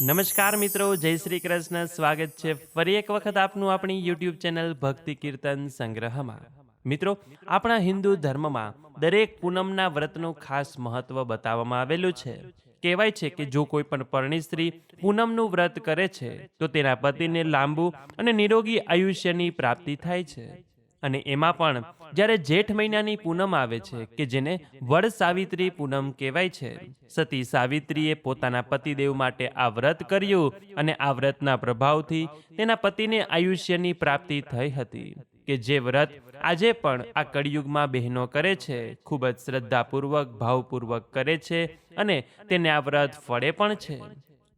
નમસ્કાર મિત્રો, જય શ્રી કૃષ્ણ. સ્વાગત છે ફરી એક વખત આપનું આપણી યુટ્યુબ ચેનલ ભક્તિ કીર્તન સંગ્રહમાં. મિત્રો, આપણા હિન્દુ ધર્મમાં દરેક પૂનમના વ્રતનું ખાસ મહત્વ બતાવવામાં આવેલું છે. કહેવાય છે કે જો કોઈ પણ પરણી સ્ત્રી પૂનમનું વ્રત કરે છે, તો તેના પતિને લાંબુ અને નિરોગી આયુષ્યની પ્રાપ્તિ થાય છે. અને એમાં પણ જ્યારે જેઠ મહિનાની પૂનમ આવે છે, કે જેને વડ સાવિત્રી પૂનમ કહેવાય છે, સતી સાવિત્રીએ પોતાના પતિદેવ માટે આ વ્રત કર્યું અને આ વ્રતના પ્રભાવથી તેના પતિને આયુષ્યની પ્રાપ્તિ થઈ હતી, કે જે વ્રત આજે પણ આ કળિયુગમાં બહેનો કરે છે, ખૂબ જ શ્રદ્ધાપૂર્વક, ભાવપૂર્વક કરે છે અને તેને આ વ્રત ફળે પણ છે.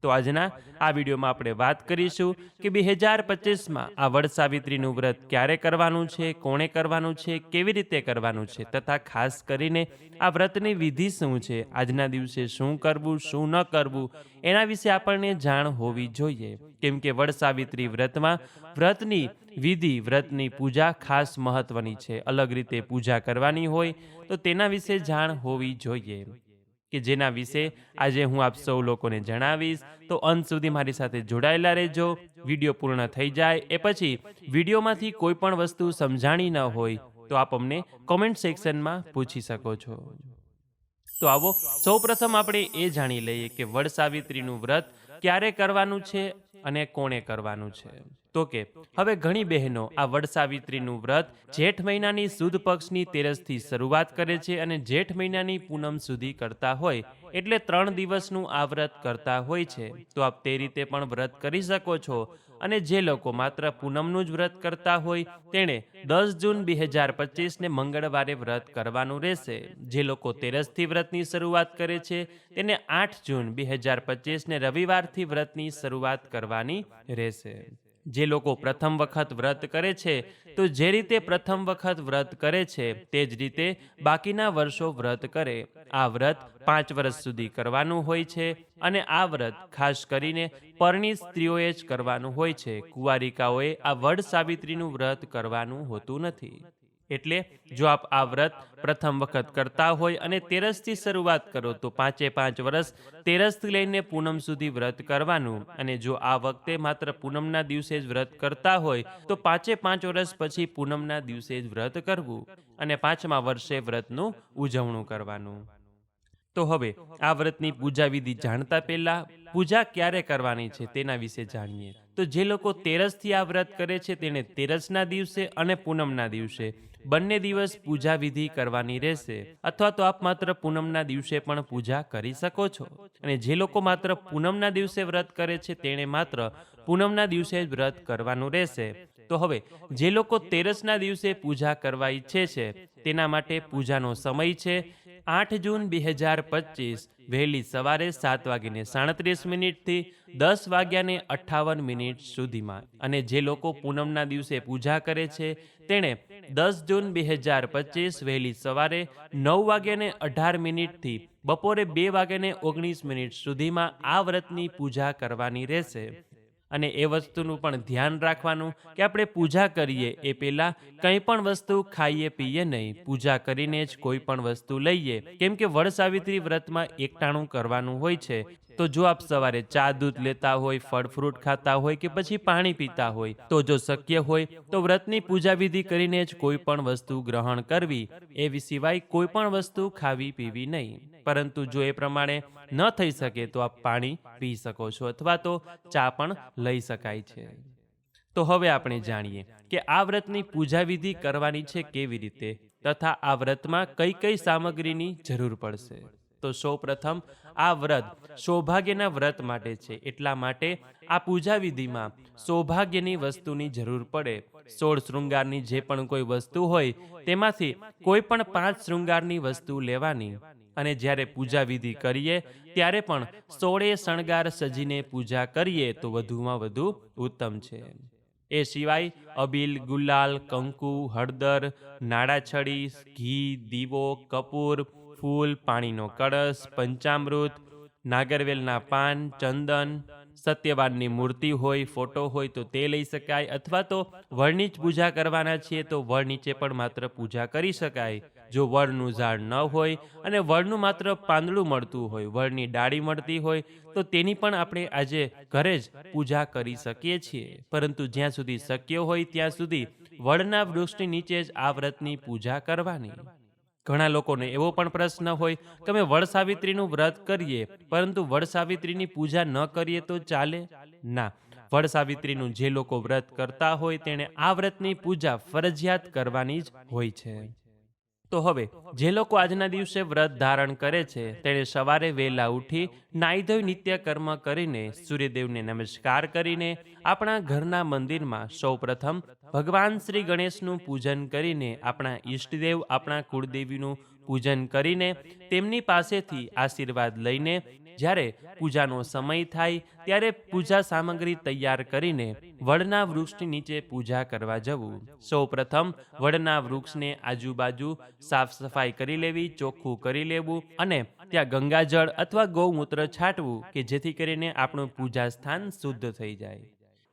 તો આજના આ વિડીયોમાં આપણે વાત કરીશું કે બે હજાર પચીસમાં આ વડ સાવિત્રીનું વ્રત ક્યારે કરવાનું છે, કોણે કરવાનું છે, કેવી રીતે કરવાનું છે, તથા ખાસ કરીને આ વ્રતની વિધિ શું છે, આજના દિવસે શું કરવું, શું ન કરવું, એના વિશે આપણને જાણ હોવી જોઈએ. કેમ કે વડ સાવિત્રી વ્રતમાં વ્રતની વિધિ, વ્રતની પૂજા ખાસ મહત્વની છે. અલગ રીતે પૂજા કરવાની હોય તો તેના વિશે જાણ હોવી જોઈએ. કે જેના વિશે આજે હું આપ સૌ લોકોને જણાવીશ. તો અંત સુધી મારી સાથે જોડાયેલા રહેજો. વીડિયો પૂર્ણ થઈ જાય એ પછી વિડીયોમાંથી કોઈ પણ વસ્તુ સમજાણી ન હોય તો આપ અમને કોમેન્ટ સેક્શનમાં પૂછી શકો છો. તો આવો, સૌપ્રથમ આપણે એ જાણી લઈએ કે વડ સાવિત્રીનું વ્રત ક્યારે કરવાનું છે અને કોણે કરવાનું છે? તો કે, હવે ઘણી બહેનો આ વડસાવિત્રીનું વ્રત જેઠ મહિનાની સુદ પક્ષની તેરસથી શરૂઆત કરે છે અને જેઠ મહિનાની પૂનમ સુધી કરતા હોય, એટલે ત્રણ દિવસનું આ વ્રત કરતા હોય છે. તો આપ તે રીતે પણ વ્રત કરી શકો છો. અને જે લોકો માત્ર પૂનમનું જ વ્રત કરતા હોય, તેણે દસ જૂન બે હજાર પચીસને મંગળવારે વ્રત કરવાનું રહેશે. જે લોકો તેરસથી વ્રતની શરૂઆત કરે છે, તેને આઠ જૂન બે હજાર પચીસને રવિવારથી વ્રતની શરૂઆત કરવાની રહેશે. જે લોકો પ્રથમ વખત વ્રત કરે છે, તો જે રીતે પ્રથમ વખત વ્રત કરે છે, તે જ રીતે બાકીના વર્ષો વ્રત કરે. આ વ્રત પાંચ વર્ષ સુધી કરવાનું હોય છે અને આ વ્રત ખાસ કરીને પરણી સ્ત્રીઓએ જ કરવાનું હોય છે. કુંવારિકાઓએ આ વડ સાવિત્રીનું વ્રત કરવાનું હોતું નથી. એટલે જો આપ આ વ્રત પ્રથમ વખત કરતા હોય અને તેરસથી શરૂઆત કરો, તો પાંચે પાંચ વર્ષ તેરસથી લઈને પૂનમ સુધી વ્રત કરવાનું. અને જો આ વખતે માત્ર પૂનમના દિવસે જ વ્રત કરતા હોય, તો પાંચે પાંચ વર્ષ પછી પૂનમના દિવસે જ વ્રત કરવું અને પાંચમા વર્ષે વ્રતનું ઉજવણું કરવાનું. તો હવે આ વ્રતની પૂજા વિધિ જાણતા પહેલા પૂજા ક્યારે કરવાની છે તેના વિશે જાણીએ. તો જે લોકો તેરસથી આ વ્રત કરે છે તેણે તેરસના દિવસે અને પૂનમના દિવસે બંને દિવસ પૂજા વિધિ કરવાની રહેશે. અથવા તો આપ માત્ર પૂનમના દિવસે પણ પૂજા કરી શકો છો. અને જે લોકો માત્ર પૂનમના દિવસે વ્રત કરે છે તેણે માત્ર પૂનમના દિવસે જ વ્રત કરવાનું રહેશે. તો હવે, જે લોકો તેરસના દિવસે પૂજા કરવા ઈચ્છે છે, તેના માટે પૂજાનો સમય છે આઠ જૂન બે હજાર પચીસ, વહેલી સવારે સાત વાગીને સાડત્રીસ મિનિટથી દસ વાગ્યાને અઠ્ઠાવન મિનિટ સુધીમાં. અને જે લોકો પૂનમના દિવસે પૂજા કરે છે, તેણે દસ જૂન બે હજાર પચીસ, વહેલી સવારે નવ વાગ્યાને અઢાર મિનિટથી બપોરે બે વાગ્યાને ઓગણીસ મિનિટ સુધીમાં આ વ્રતની પૂજા કરવાની રહેશે. અને એ વસ્તુનું પણ ધ્યાન રાખવાનું કે આપણે પૂજા કરીએ. એ પહેલાં કંઈ પણ વસ્તુ ખાઈએ, પીએ નહીં. પૂજા કરીને જ કોઈ પણ વસ્તુ લઈએ. કેમ કે વડ સાવિત્રી વ્રતમાં એકટાણું કરવાનું હોય છે. તો જો આપ સવારે ચા દૂધ લેતા હોય, ફળ ફ્રૂટ ખાતા હોય કે પછી પાણી પીતા હોય, તો જો શક્ય હોય, તો વ્રતની પૂજા વિધિ કરીને જ કોઈ પણ વસ્તુ ગ્રહણ કરવી. એ સિવાય કોઈ પણ વસ્તુ ખાવી પીવી નહીં. પરંતુ જો એ પ્રમાણે ન થઈ શકે, તો આપ પાણી પી શકો છો અથવા તો ચા પણ લઈ શકાય છે. તો હવે આપણે જાણીએ કે આ વ્રતની પૂજા વિધિ કરવાની છે કેવી રીતે? તથા આ વ્રતમાં કઈ કઈ સામગ્રીની જરૂર પડશે? તો સૌ પ્રથમ આ વ્રત સૌભાગ્યના વ્રત માટે છે. એટલા માટે આ પૂજા વિધિમાં સૌભાગ્યની વસ્તુની જરૂર પડે. સોળ શૃંગારની જે પણ કોઈ વસ્તુ હોય, તેમાંથી કોઈ પણ પાંચ શૃંગારની વસ્તુ લેવાની. અને જ્યારે પૂજા વિધિ કરીએ, ત્યારે પણ સોળે શણગાર સજીને પૂજા કરીએ તો વધુમાં વધુ ઉત્તમ છે. એ સિવાય અબીલ, ગુલાલ, કંકુ, હળદર નાડાછડી ઘી, દીવો, કપૂર ફૂલ, પાણીનો કળશ, પંચામૃત, નાગરવેલના પાન, ચંદન, સત્યવાનની મૂર્તિ હોય, ફોટો હોય તો તે લઈ શકાય અથવા તો વળની જ પૂજા કરવાના છીએ તો વળ નીચે પણ માત્ર પૂજા કરી શકાય. જો વળનું ઝાડ ન હોય અને વળનું માત્ર પાંદડું મળતું હોય વળની ડાળી મળતી હોય, તો તેની પણ આપણે આજે ઘરે જ પૂજા કરી શકીએ છીએ. પરંતુ જ્યાં સુધી શક્ય હોય ત્યાં સુધી વળના વૃક્ષની નીચે જ આ વ્રતની પૂજા કરવાની. ઘણા લોકોને એવો પણ પ્રશ્ન હોય કે અમે વડસાવિત્રીનું વ્રત કરીએ, પરંતુ વડસાવિત્રીની પૂજા ન કરીએ તો ચાલે? ના. વડસાવિત્રીનું જે લોકો વ્રત કરતા હોય તેણે આ વ્રતની પૂજા ફરજિયાત કરવાની જ હોય છે. તો હવે, જે લોકો આજના દિવસે વ્રત ધારણ કરે છે, તેણે સવારે વહેલા ઉઠી નાઈ ધોઈ નિત્ય કર્મ કરીને સૂર્યદેવને નમસ્કાર કરીને આપણા ઘરના મંદિરમાં સૌપ્રથમ ભગવાન શ્રી ગણેશનું પૂજન કરીને આપણા ઈષ્ટદેવ, આપણા કુળદેવીનું પૂજન કરીને તેમની પાસેથી આશીર્વાદ લઈને જ્યારે પૂજાનો સમય થાય ત્યારે પૂજા સામગ્રી તૈયાર કરીને વડના વૃક્ષની નીચે પૂજા કરવા જવું. સૌપ્રથમ વડના વૃક્ષને આજુબાજુ સાફ સફાઈ કરી લેવી, ચોખ્ખું કરી લેવું અને ત્યાં ગંગાજળ અથવા ગૌમૂત્ર છાંટવું કે જેથી કરીને આપણું પૂજા સ્થાન શુદ્ધ થઈ જાય.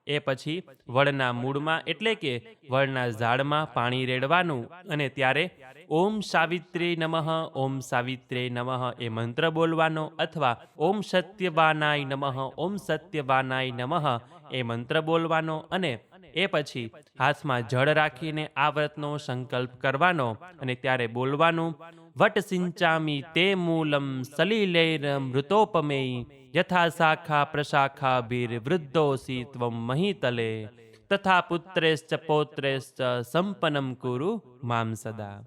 એ પછી વડના મૂળમાં એટલે કે વડના ઝાડમાં પાણી રેડવાનું અને ત્યારે ઓમ સાવિત્રી નમઃ, ઓમ સાવિત્રે નમઃ એ મંત્ર બોલવાનો અથવા ઓમ સત્યવાનાય નમઃ, ઓમ સત્યવાનાય નમઃ એ મંત્ર બોલવાનો અને એ પછી હાથમાં જળ રાખીને આ વ્રતનો સંકલ્પ કરવાનો અને ત્યારે બોલવાનું, વટ સિંચામી તે મૂલમ સલિલેર મૃતોપમેય, યથા શાખા પ્રશાખા ભીર વૃદ્ધોસી ત્વમ મહીતલે, તથા પુત્રેશ્ચ, પૌત્રેશ્ચ સંપન્નમ કુરુ મામ સદા.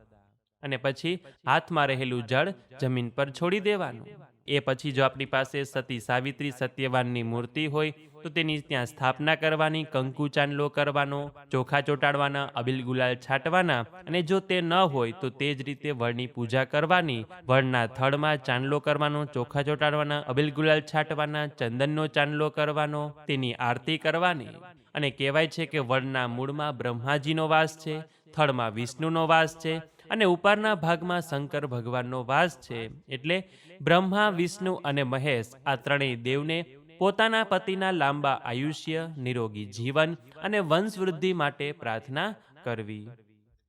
અને પછી હાથમાં રહેલું જળ જમીન પર છોડી દેવાનું. એ પછી જો આપણી પાસે સતી સાવિત્રી સત્યવાનની મૂર્તિ હોય, તો તેની ત્યાં સ્થાપના કરવાની, કંકુ ચાંદલો કરવાનો, ચોખા ચોટાડવાના, અબિલ ગુલાલ છાંટવાના અને જો તે ન હોય, તો તે જ રીતે વળની પૂજા કરવાની, વળના થડમાં ચાંદલો કરવાનો, ચોખા ચોટાડવાના, અબિલ ગુલાલ છાંટવાના, ચંદનનો ચાંદલો કરવાનો, તેની આરતી કરવાની. અને કહેવાય છે કે વળના મૂળમાં બ્રહ્માજીનો વાસ છે, થળમાં વિષ્ણુનો વાસ છે અને ઉપરના ભાગમાં શંકર ભગવાનનો વાસ છે, એટલે બ્રહ્મા, વિષ્ણુ અને મહેશ આ ત્રણેય દેવને પોતાના પતિના લાંબા આયુષ્ય, નિરોગી જીવન અને વંશવૃદ્ધિ માટે પ્રાર્થના કરવી.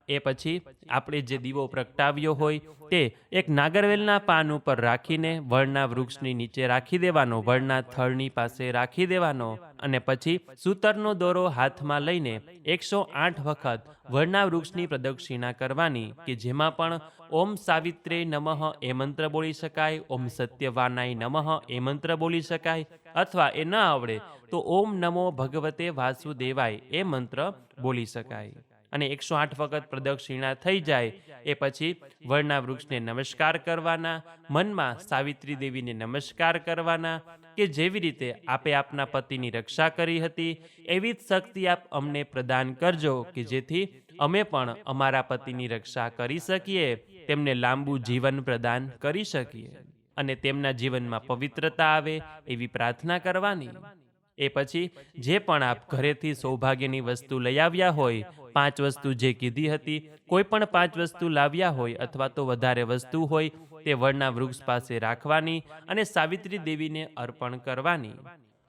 એ પછી આપણે જે દીવો પ્રગટાવ્યો હોય તે એક નાગરવેલના પાન ઉપર રાખીને વડના વૃક્ષની નીચે રાખી દેવાનો વડના થળની પાસે રાખી દેવાનો અને પછી સૂતરનો દોરો હાથમાં લઈને એકસો આઠ વખત વડના વૃક્ષની પ્રદક્ષિણા કરવાની કે જેમાં પણ ઓમ સાવિત્રે નમઃ એ મંત્ર બોલી શકાય, ઓમ સત્યવાનાય નમઃ એ મંત્ર બોલી શકાય અથવા એ ન આવડે તો ઓમ નમો ભગવતે વાસુદેવાય એ મંત્ર બોલી શકાય. અને એકસો આઠ વખત પ્રદક્ષિણા થઈ જાય, એ પછી વડના વૃક્ષને નમસ્કાર કરવાના, મનમાં સાવિત્રી દેવીને નમસ્કાર કરવાના કે જેવી રીતે આપે આપના પતિની રક્ષા કરી હતી, એવી જ શક્તિ આપ અમને પ્રદાન કરજો કે જેથી અમે પણ અમારા પતિની રક્ષા કરી શકીએ, તેમને લાંબુ જીવન પ્રદાન કરી શકીએ અને તેમના જીવનમાં પવિત્રતા આવે એવી પ્રાર્થના કરવાની. એ પછી જે પણ આપ ઘરેથી સૌભાગ્યની વસ્તુ લઈ આવ્યા હોય પાંચ વસ્તુ જે કીધી હતી, કોઈ પણ પાંચ વસ્તુ લાવ્યા હોય અથવા તો વધારે વસ્તુ હોય, તે વડના વૃક્ષ પાસે રાખવાની અને સાવિત્રી દેવીને અર્પણ કરવાની.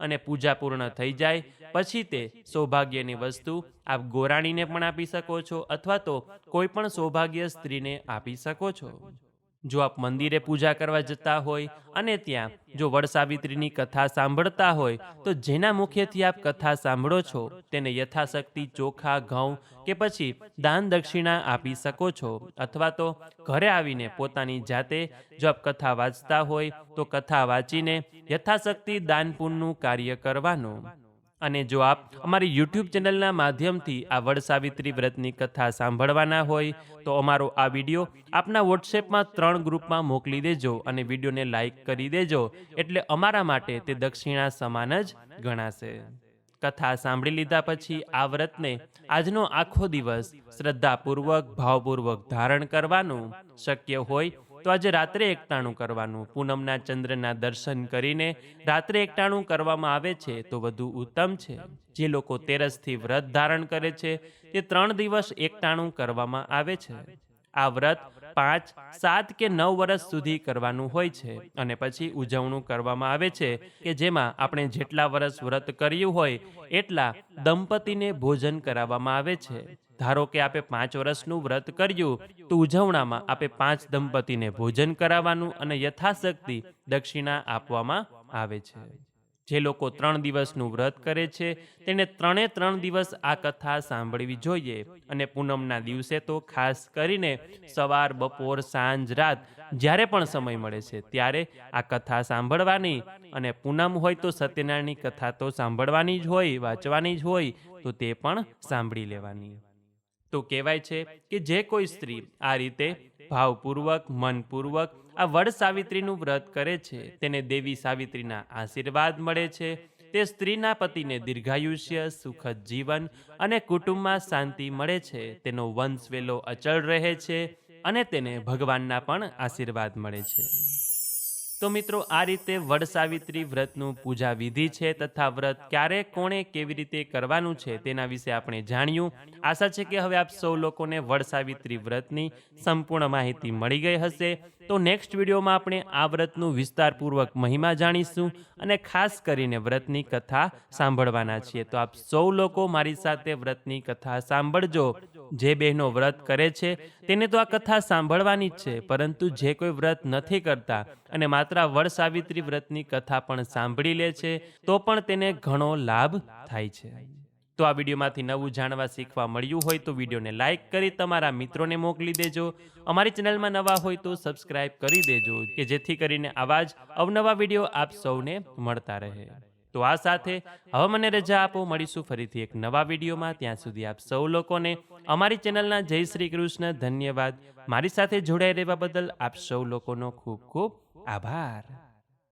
અને પૂજા પૂર્ણ થઈ જાય, પછી તે સૌભાગ્યની વસ્તુ આપ ગોરાણીને પણ આપી શકો છો અથવા તો કોઈ પણ સૌભાગ્ય સ્ત્રીને આપી શકો છો. જો આપ મંદિરે પૂજા કરવા જતા હોય અને ત્યાં જો વડસાવિત્રીની કથા સાંભળતા હોય, તો જેના મુખ્યથી આપ કથા સાંભળો છો, તેને યથાશક્તિ ચોખા, ઘઉં કે પછી દાન દક્ષિણા આપી શકો છો. અથવા તો ઘરે આવીને પોતાની જાતે જો આપ કથા વાંચતા હોય, તો કથા વાંચીને યથાશક્તિ દાન કાર્ય કરવાનું. અને જો આપ અમારી યુટ્યુબ ચેનલના માધ્યમથી આ વડસાવિત્રી વ્રતની કથા સાંભળવાના હોય, તો અમારો આ વીડિયો આપના વોટ્સએપમાં ત્રણ ગ્રુપમાં મોકલી દેજો અને વિડીયોને લાઇક કરી દેજો, એટલે અમારા માટે તે દક્ષિણા સમાન જ ગણાશે. કથા સાંભળી લીધા પછી આ વ્રતને આજનો આખો દિવસ શ્રદ્ધાપૂર્વક, ભાવપૂર્વક ધારણ કરવાનું શક્ય હોય તો આજે રાત્રે એકટાણું કરવાનું. પૂનમના ચંદ્રના દર્શન કરીને રાત્રે એકટાણું કરવામાં આવે છે તો વધુ ઉત્તમ છે. જે લોકો તેરસથી વ્રત ધારણ કરે છે, તે ત્રણ દિવસ એકટાણું કરવામાં આવે છે. આ વ્રત પાંચ, સાત કે નવ વર્ષ સુધી કરવાનું હોય છે અને પછી ઉજવણું કરવામાં આવે છે કે જેમાં આપણે જેટલા વર્ષ વ્રત કર્યું હોય એટલા દંપતીને ભોજન કરાવવામાં આવે છે. ધારો કે આપે પાંચ વર્ષનું વ્રત કર્યું, તો ઉજવણામાં આપે પાંચ દંપતીને ભોજન કરાવવાનું અને યથાશક્તિ દક્ષિણા આપવામાં આવે છે. જે લોકો ત્રણ દિવસનું વ્રત કરે છે તેને ત્રણે ત્રણ દિવસ આ કથા સાંભળવી જોઈએ અને પૂનમના દિવસે તો ખાસ કરીને સવાર, બપોર, સાંજ, રાત જ્યારે પણ સમય મળે છે ત્યારે આ કથા સાંભળવાની અને પૂનમ હોય તો સત્યનારાયણની કથા તો સાંભળવાની જ હોય, વાંચવાની જ હોય, તો તે પણ સાંભળી લેવાની. તો કહેવાય છે કે જે કોઈ સ્ત્રી આ રીતે ભાવપૂર્વક, મનપૂર્વક આ વડ સાવિત્રીનું વ્રત કરે છે. તેને દેવી સાવિત્રીના આશીર્વાદ મળે છે. તે સ્ત્રીના પતિને દીર્ઘાયુષ્ય, સુખદ જીવન અને કુટુંબમાં શાંતિ મળે છે. તેનો વંશ વેલો અચળ રહે છે અને તેને ભગવાનના પણ આશીર્વાદ મળે છે. તો મિત્રો, આ રીતે વડ સાવિત્રી વ્રતનું પૂજા વિધિ છે તથા વ્રત ક્યારે, કોણે, કેવી રીતે કરવાનું છે તેના વિશે આપણે જાણ્યું. આશા છે કે હવે આપ સૌ લોકોને વડ સાવિત્રી વ્રતની સંપૂર્ણ માહિતી મળી ગઈ હશે. તો નેક્સ્ટ વિડીયોમાં આપણે આ વ્રતનું વિસ્તારપૂર્વક મહિમા જાણીશું અને ખાસ કરીને વ્રતની કથા સાંભળવાના છીએ. તો આપ સૌ લોકો મારી સાથે વ્રતની કથા સાંભળજો. જે બહેનો વ્રત કરે છે, તેને તો આ કથા સાંભળવાની જ છે, પરંતુ જે કોઈ વ્રત નથી કરતા અને માત્ર વડ સાવિત્રી વ્રતની કથા પણ સાંભળી લે છે, તો પણ તેને ઘણો લાભ થાય છે. તો આ વિડીયોમાંથી નવું જાણવા શીખવા મળ્યું હોય તો વિડીયોને લાઇક કરી તમારા મિત્રોને મોકલી દેજો. અમારી ચેનલમાં નવા હોય તો સબસ્ક્રાઇબ કરી દેજો, કે જેથી કરીને આવા જ અવનવા વીડિયો આપ સૌને મળતા રહે. તો આ સાથે હવે મને રજા આપો, મળીશું ફરીથી એક નવા વિડીયોમાં. ત્યાં સુધી આપ સૌ લોકોને અમારી ચેનલના જય શ્રી કૃષ્ણ ધન્યવાદ. મારી સાથે જોડાઈ રહેવા બદલ આપ સૌ લોકોનો ખૂબ ખૂબ આભાર.